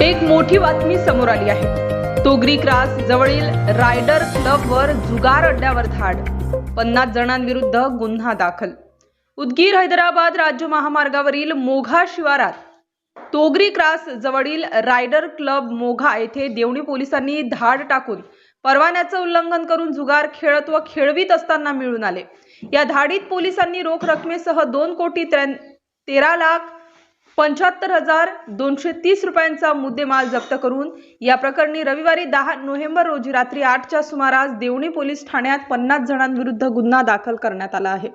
एक मोठी बातमी समोर आली आहे. तोगरी क्रास जवळील रायडर क्लबवर जुगार अड्ड्यावर धाड. पन्नास जणांविरुद्ध गुन्हा दाखल. उदगीर हैदराबाद राज्य महामार्गावरील मोघा शिवारात. तोगरी क्रास जवळील रायडर क्लब मोघा येथे देवणी पोलिसांनी धाड टाकून परवान्याचं उल्लंघन करून जुगार खेळत व खेळवीत असताना मिळून आले. या धाडीत पोलिसांनी रोख रकमेसह दोन कोटी त्र्यां- तेरा लाख पंच्याहत्तर हजार दोनशे तीस रुपयांचा मुद्देमाल जप्त करून या प्रकरणी रविवारी दहा नोव्हेंबर रोजी रात्री आठच्या सुमारास देवणी पोलीस ठाण्यात पन्नास जणांविरुद्ध गुन्हा दाखल करण्यात आला आहे.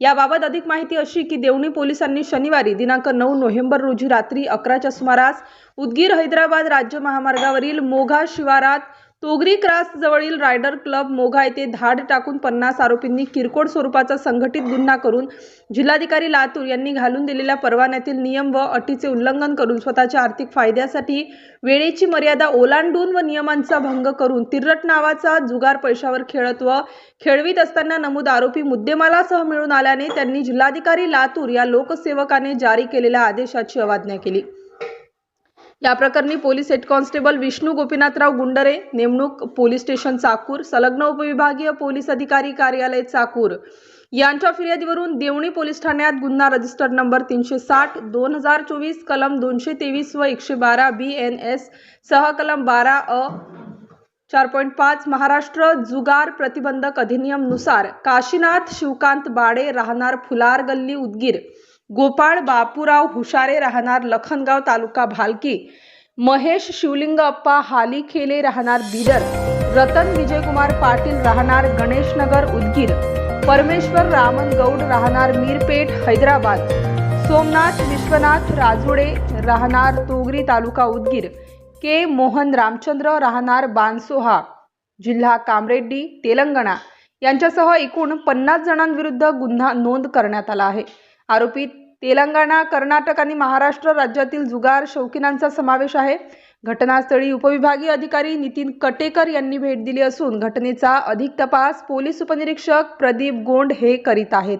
याबाबत अधिक माहिती अशी की देवणी पोलिसांनी शनिवारी दिनांक नऊ नोव्हेंबर रोजी रात्री अकराच्या सुमारास उदगीर हैदराबाद राज्य महामार्गावरील मोघा शिवारात तोगरी क्रास जवळील रायडर क्लब मोघा येथे धाड टाकून पन्नास आरोपींनी किरकोळ स्वरूपाचा संघटित गुन्हा करून जिल्हाधिकारी लातूर यांनी घालून दिलेल्या परवान्यातील नियम व अटीचे उल्लंघन करून स्वतःच्या आर्थिक फायद्यासाठी वेळेची मर्यादा ओलांडून व नियमांचा भंग करून तिरट नावाचा जुगार पैशावर खेळत व खेळवीत असताना नमूद आरोपी मुद्देमालासह मिळून आल्याने त्यांनी जिल्हाधिकारी लातूर या लोकसेवकाने जारी केलेल्या आदेशाची अवाज्ञा केली. या प्रकरणी police head constable Vishnu Gopinathrao Gundre नेमणूक पोलीस स्टेशन चाकूर संलग्न उपविभागीय पोलीस अधिकारी कार्यालय चाकूर. यांच्या फिर्यादीवरून देवणी पोलीस ठाण्यात गुन्हा रजिस्टर नंबर तीनशे साठ दोन हजार चोवीस कलम दोनशे तेवीस व एकशे बारा बी एन एस सह कलम बारा अ चार पॉईंट पाच महाराष्ट्र जुगार प्रतिबंधक अधिनियमनुसार काशीनाथ शिवकांत बाडे राहणार फुलार गल्ली उदगीर. गोपाळ बापूराव हुशारे राहणार लखनगाव तालुका भालकी. महेश शिवलिंग अप्पा हालीखेले राहणार बिदर. रतन विजयकुमार पाटील राहणार गणेशनगर उदगीर. परमेश्वर रामन गौड राहणार मीरपेठ हैदराबाद. सोमनाथ विश्वनाथ राजोडे राहणार तोगरी तालुका उदगीर. के. मोहन रामचंद्र राहणार बानसोहा. जिल्हा कामरेड्डी तेलंगणा. यांच्यासह एकूण पन्नास जणांविरुद्ध गुन्हा नोंद करण्यात आला आहे. आरोपीत तेलंगणा कर्नाटक आणि महाराष्ट्र राज्यातील जुगार शौकीनांचा समावेश आहे. घटनास्थळी उपविभागीय अधिकारी नितीन कटेकर यांनी भेट दिली असून घटनेचा अधिक तपास पोलीस उपनिरीक्षक प्रदीप गोंड हे करीत आहेत.